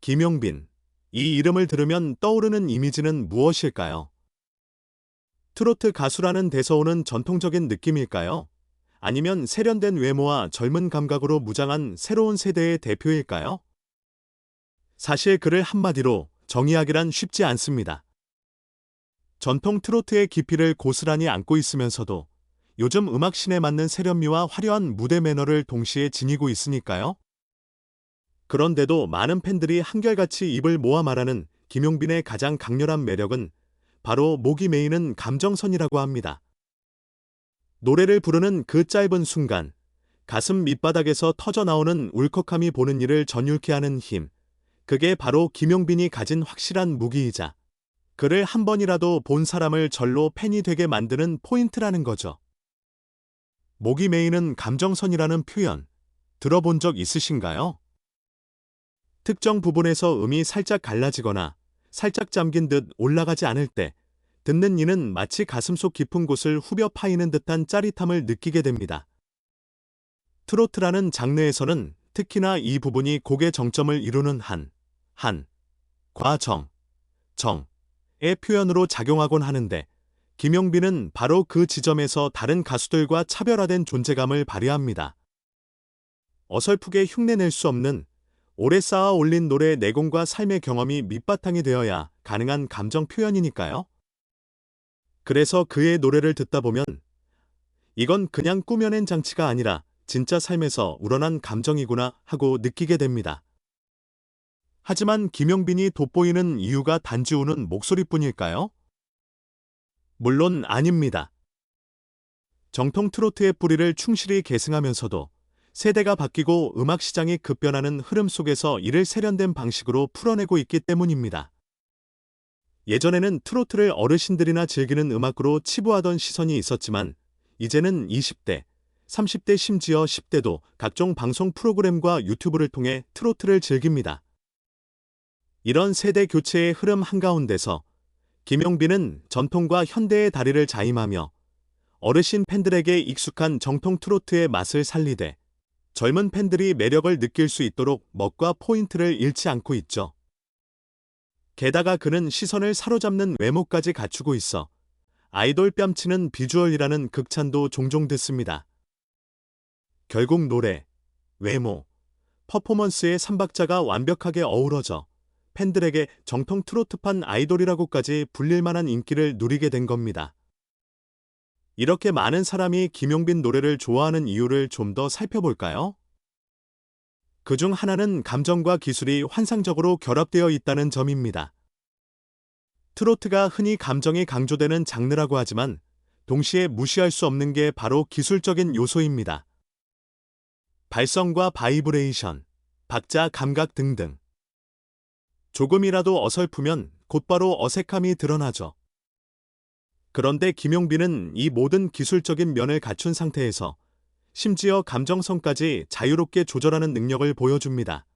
김용빈. 이 이름을 들으면 떠오르는 이미지는 무엇일까요? 트로트 가수라는 데서 오는 전통적인 느낌일까요? 아니면 세련된 외모와 젊은 감각으로 무장한 새로운 세대의 대표일까요? 사실 그를 한마디로 정의하기란 쉽지 않습니다. 전통 트로트의 깊이를 고스란히 안고 있으면서도 요즘 음악신에 맞는 세련미와 화려한 무대 매너를 동시에 지니고 있으니까요. 그런데도 많은 팬들이 한결같이 입을 모아 말하는 김용빈의 가장 강렬한 매력은 바로 목이 메이는 감정선이라고 합니다. 노래를 부르는 그 짧은 순간, 가슴 밑바닥에서 터져 나오는 울컥함이 보는 이를 전율케 하는 힘, 그게 바로 김용빈이 가진 확실한 무기이자 그를 한 번이라도 본 사람을 절로 팬이 되게 만드는 포인트라는 거죠. 목이 메이는 감정선이라는 표현 들어본 적 있으신가요? 특정 부분에서 음이 살짝 갈라지거나 살짝 잠긴 듯 올라가지 않을 때 듣는 이는 마치 가슴속 깊은 곳을 후벼 파이는 듯한 짜릿함을 느끼게 됩니다. 트로트라는 장르에서는 특히나 이 부분이 곡의 정점을 이루는 한, 한, 과정, 정, 의 표현으로 작용하곤 하는데 김용빈은 바로 그 지점에서 다른 가수들과 차별화된 존재감을 발휘합니다. 어설프게 흉내낼 수 없는 오래 쌓아 올린 노래 내공과 삶의 경험이 밑바탕이 되어야 가능한 감정 표현이니까요. 그래서 그의 노래를 듣다 보면 이건 그냥 꾸며낸 장치가 아니라 진짜 삶에서 우러난 감정이구나 하고 느끼게 됩니다. 하지만 김용빈이 돋보이는 이유가 단지 우는 목소리뿐일까요? 물론 아닙니다. 정통 트로트의 뿌리를 충실히 계승하면서도 세대가 바뀌고 음악 시장이 급변하는 흐름 속에서 이를 세련된 방식으로 풀어내고 있기 때문입니다. 예전에는 트로트를 어르신들이나 즐기는 음악으로 치부하던 시선이 있었지만 이제는 20대, 30대 심지어 10대도 각종 방송 프로그램과 유튜브를 통해 트로트를 즐깁니다. 이런 세대 교체의 흐름 한가운데서 김용빈은 전통과 현대의 다리를 자임하며 어르신 팬들에게 익숙한 정통 트로트의 맛을 살리되 젊은 팬들이 매력을 느낄 수 있도록 멋과 포인트를 잃지 않고 있죠. 게다가 그는 시선을 사로잡는 외모까지 갖추고 있어 아이돌 뺨치는 비주얼이라는 극찬도 종종 듣습니다. 결국 노래, 외모, 퍼포먼스의 삼박자가 완벽하게 어우러져 팬들에게 정통 트로트판 아이돌이라고까지 불릴 만한 인기를 누리게 된 겁니다. 이렇게 많은 사람이 김용빈 노래를 좋아하는 이유를 좀 더 살펴볼까요? 그중 하나는 감정과 기술이 환상적으로 결합되어 있다는 점입니다. 트로트가 흔히 감정이 강조되는 장르라고 하지만 동시에 무시할 수 없는 게 바로 기술적인 요소입니다. 발성과 바이브레이션, 박자 감각 등등. 조금이라도 어설프면 곧바로 어색함이 드러나죠. 그런데 김용빈은 이 모든 기술적인 면을 갖춘 상태에서 심지어 감정성까지 자유롭게 조절하는 능력을 보여줍니다.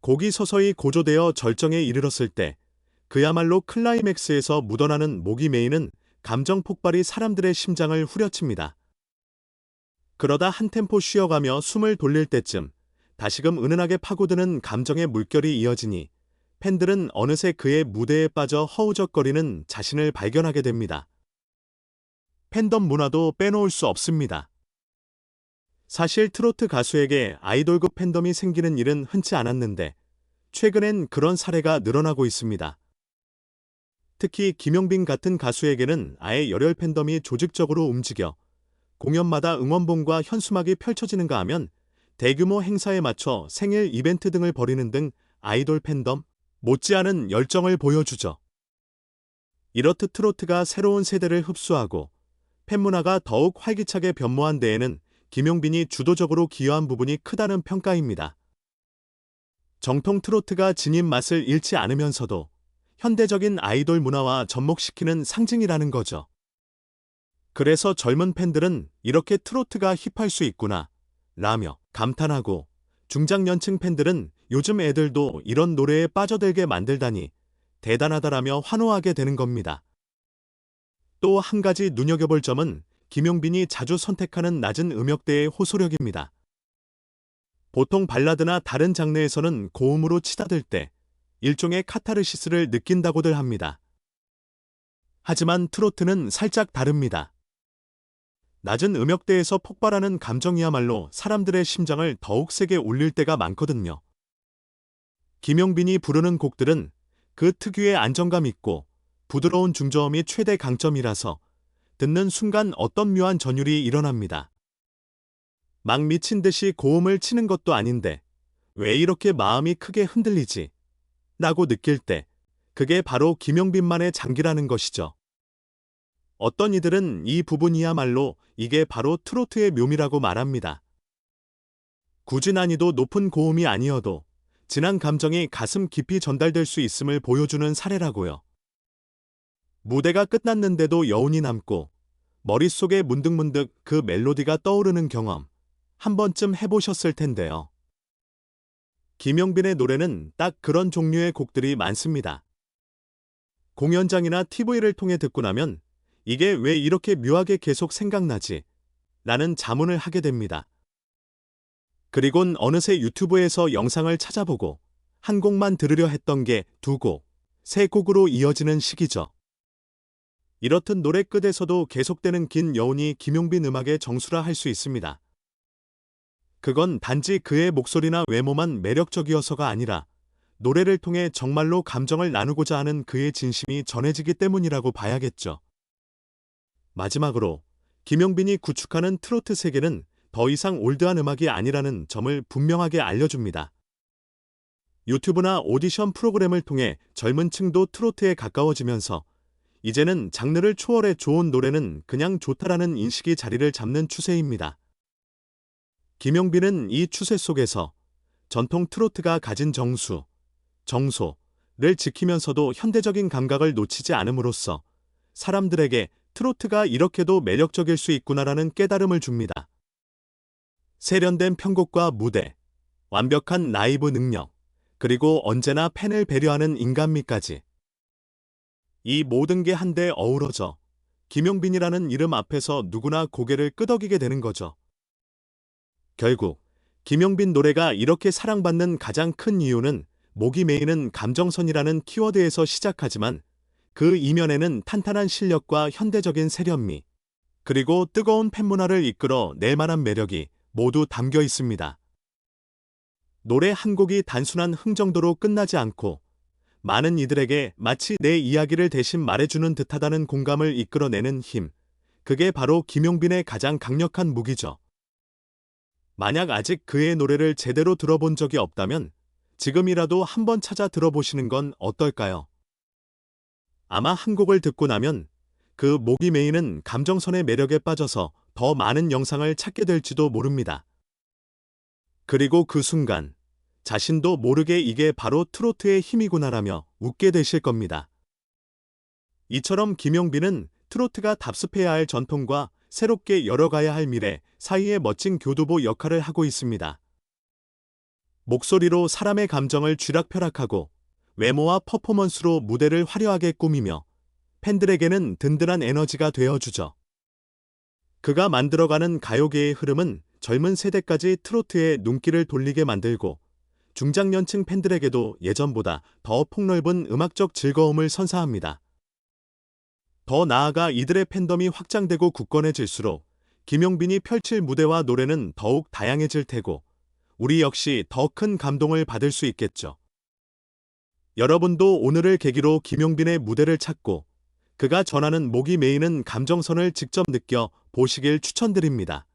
곡이 서서히 고조되어 절정에 이르렀을 때 그야말로 클라이맥스에서 묻어나는 목이 메이는 감정 폭발이 사람들의 심장을 후려칩니다. 그러다 한 템포 쉬어가며 숨을 돌릴 때쯤 다시금 은은하게 파고드는 감정의 물결이 이어지니 팬들은 어느새 그의 무대에 빠져 허우적거리는 자신을 발견하게 됩니다. 팬덤 문화도 빼놓을 수 없습니다. 사실 트로트 가수에게 아이돌급 팬덤이 생기는 일은 흔치 않았는데 최근엔 그런 사례가 늘어나고 있습니다. 특히 김용빈 같은 가수에게는 아예 열혈 팬덤이 조직적으로 움직여 공연마다 응원봉과 현수막이 펼쳐지는가 하면 대규모 행사에 맞춰 생일 이벤트 등을 벌이는 등 아이돌 팬덤 못지않은 열정을 보여주죠. 이렇듯 트로트가 새로운 세대를 흡수하고 팬문화가 더욱 활기차게 변모한 데에는 김용빈이 주도적으로 기여한 부분이 크다는 평가입니다. 정통 트로트가 지닌 맛을 잃지 않으면서도 현대적인 아이돌 문화와 접목시키는 상징이라는 거죠. 그래서 젊은 팬들은 이렇게 트로트가 힙할 수 있구나, 라며 감탄하고 중장년층 팬들은 요즘 애들도 이런 노래에 빠져들게 만들다니 대단하다라며 환호하게 되는 겁니다. 또 한 가지 눈여겨볼 점은 김용빈이 자주 선택하는 낮은 음역대의 호소력입니다. 보통 발라드나 다른 장르에서는 고음으로 치닫을 때 일종의 카타르시스를 느낀다고들 합니다. 하지만 트로트는 살짝 다릅니다. 낮은 음역대에서 폭발하는 감정이야말로 사람들의 심장을 더욱 세게 울릴 때가 많거든요. 김용빈이 부르는 곡들은 그 특유의 안정감 있고 부드러운 중저음이 최대 강점이라서 듣는 순간 어떤 묘한 전율이 일어납니다. 막 미친 듯이 고음을 치는 것도 아닌데 왜 이렇게 마음이 크게 흔들리지? 라고 느낄 때 그게 바로 김용빈만의 장기라는 것이죠. 어떤 이들은 이 부분이야말로 이게 바로 트로트의 묘미라고 말합니다. 굳이 난이도 높은 고음이 아니어도 진한 감정이 가슴 깊이 전달될 수 있음을 보여주는 사례라고요. 무대가 끝났는데도 여운이 남고 머릿속에 문득문득 그 멜로디가 떠오르는 경험 한 번쯤 해보셨을 텐데요. 김용빈의 노래는 딱 그런 종류의 곡들이 많습니다. 공연장이나 TV를 통해 듣고 나면 이게 왜 이렇게 묘하게 계속 생각나지? 라는 자문을 하게 됩니다. 그리곤 어느새 유튜브에서 영상을 찾아보고 한 곡만 들으려 했던 게 두 곡, 세 곡으로 이어지는 시기죠. 이렇듯 노래 끝에서도 계속되는 긴 여운이 김용빈 음악의 정수라 할 수 있습니다. 그건 단지 그의 목소리나 외모만 매력적이어서가 아니라 노래를 통해 정말로 감정을 나누고자 하는 그의 진심이 전해지기 때문이라고 봐야겠죠. 마지막으로 김용빈이 구축하는 트로트 세계는 더 이상 올드한 음악이 아니라는 점을 분명하게 알려줍니다. 유튜브나 오디션 프로그램을 통해 젊은 층도 트로트에 가까워지면서 이제는 장르를 초월해 좋은 노래는 그냥 좋다라는 인식이 자리를 잡는 추세입니다. 김용빈은 이 추세 속에서 전통 트로트가 가진 정수, 정소를 지키면서도 현대적인 감각을 놓치지 않음으로써 사람들에게 트로트가 이렇게도 매력적일 수 있구나라는 깨달음을 줍니다. 세련된 편곡과 무대, 완벽한 라이브 능력, 그리고 언제나 팬을 배려하는 인간미까지. 이 모든 게 한데 어우러져 김용빈이라는 이름 앞에서 누구나 고개를 끄덕이게 되는 거죠. 결국 김용빈 노래가 이렇게 사랑받는 가장 큰 이유는 목이 메이는 감정선이라는 키워드에서 시작하지만 그 이면에는 탄탄한 실력과 현대적인 세련미, 그리고 뜨거운 팬문화를 이끌어 낼 만한 매력이 모두 담겨 있습니다. 노래 한 곡이 단순한 흥 정도로 끝나지 않고 많은 이들에게 마치 내 이야기를 대신 말해주는 듯하다는 공감을 이끌어내는 힘. 그게 바로 김용빈의 가장 강력한 무기죠. 만약 아직 그의 노래를 제대로 들어본 적이 없다면 지금이라도 한번 찾아 들어보시는 건 어떨까요? 아마 한 곡을 듣고 나면 그 목이 메이는 감정선의 매력에 빠져서 더 많은 영상을 찾게 될지도 모릅니다. 그리고 그 순간 자신도 모르게 이게 바로 트로트의 힘이구나라며 웃게 되실 겁니다. 이처럼 김용빈은 트로트가 답습해야 할 전통과 새롭게 열어가야 할 미래 사이의 멋진 교두보 역할을 하고 있습니다. 목소리로 사람의 감정을 쥐락펴락하고 외모와 퍼포먼스로 무대를 화려하게 꾸미며 팬들에게는 든든한 에너지가 되어주죠. 그가 만들어가는 가요계의 흐름은 젊은 세대까지 트로트에 눈길을 돌리게 만들고 중장년층 팬들에게도 예전보다 더 폭넓은 음악적 즐거움을 선사합니다. 더 나아가 이들의 팬덤이 확장되고 굳건해질수록 김용빈이 펼칠 무대와 노래는 더욱 다양해질 테고 우리 역시 더 큰 감동을 받을 수 있겠죠. 여러분도 오늘을 계기로 김용빈의 무대를 찾고 그가 전하는 목이 메이는 감정선을 직접 느껴 보시길 추천드립니다.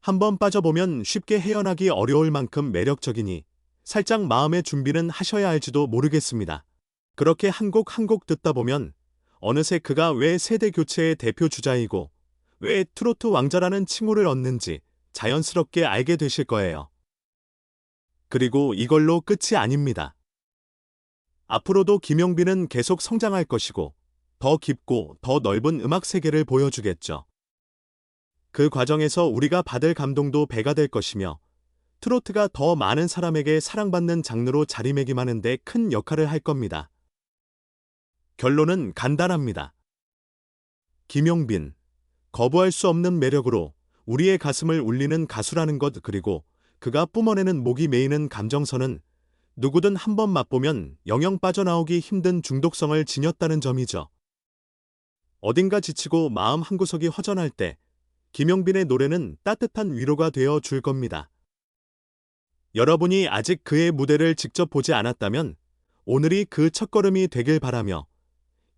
한번 빠져보면 쉽게 헤어나기 어려울 만큼 매력적이니 살짝 마음의 준비는 하셔야 할지도 모르겠습니다. 그렇게 한 곡 한 곡 듣다 보면 어느새 그가 왜 세대 교체의 대표 주자이고 왜 트로트 왕자라는 칭호를 얻는지 자연스럽게 알게 되실 거예요. 그리고 이걸로 끝이 아닙니다. 앞으로도 김용빈은 계속 성장할 것이고 더 깊고 더 넓은 음악 세계를 보여주겠죠. 그 과정에서 우리가 받을 감동도 배가 될 것이며 트로트가 더 많은 사람에게 사랑받는 장르로 자리매김하는 데 큰 역할을 할 겁니다. 결론은 간단합니다. 김용빈, 거부할 수 없는 매력으로 우리의 가슴을 울리는 가수라는 것 그리고 그가 뿜어내는 목이 메이는 감정선은 누구든 한 번 맛보면 영영 빠져나오기 힘든 중독성을 지녔다는 점이죠. 어딘가 지치고 마음 한구석이 허전할 때 김영빈의 노래는 따뜻한 위로가 되어 줄 겁니다. 여러분이 아직 그의 무대를 직접 보지 않았다면 오늘이 그 첫걸음이 되길 바라며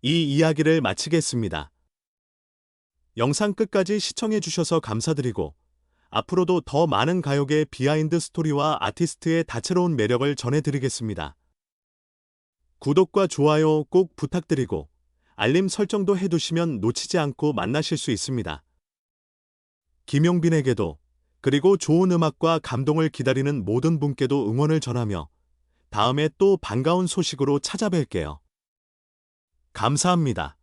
이 이야기를 마치겠습니다. 영상 끝까지 시청해 주셔서 감사드리고 앞으로도 더 많은 가요계 비하인드 스토리와 아티스트의 다채로운 매력을 전해드리겠습니다. 구독과 좋아요 꼭 부탁드리고 알림 설정도 해두시면 놓치지 않고 만나실 수 있습니다. 김용빈에게도 그리고 좋은 음악과 감동을 기다리는 모든 분께도 응원을 전하며 다음에 또 반가운 소식으로 찾아뵐게요. 감사합니다.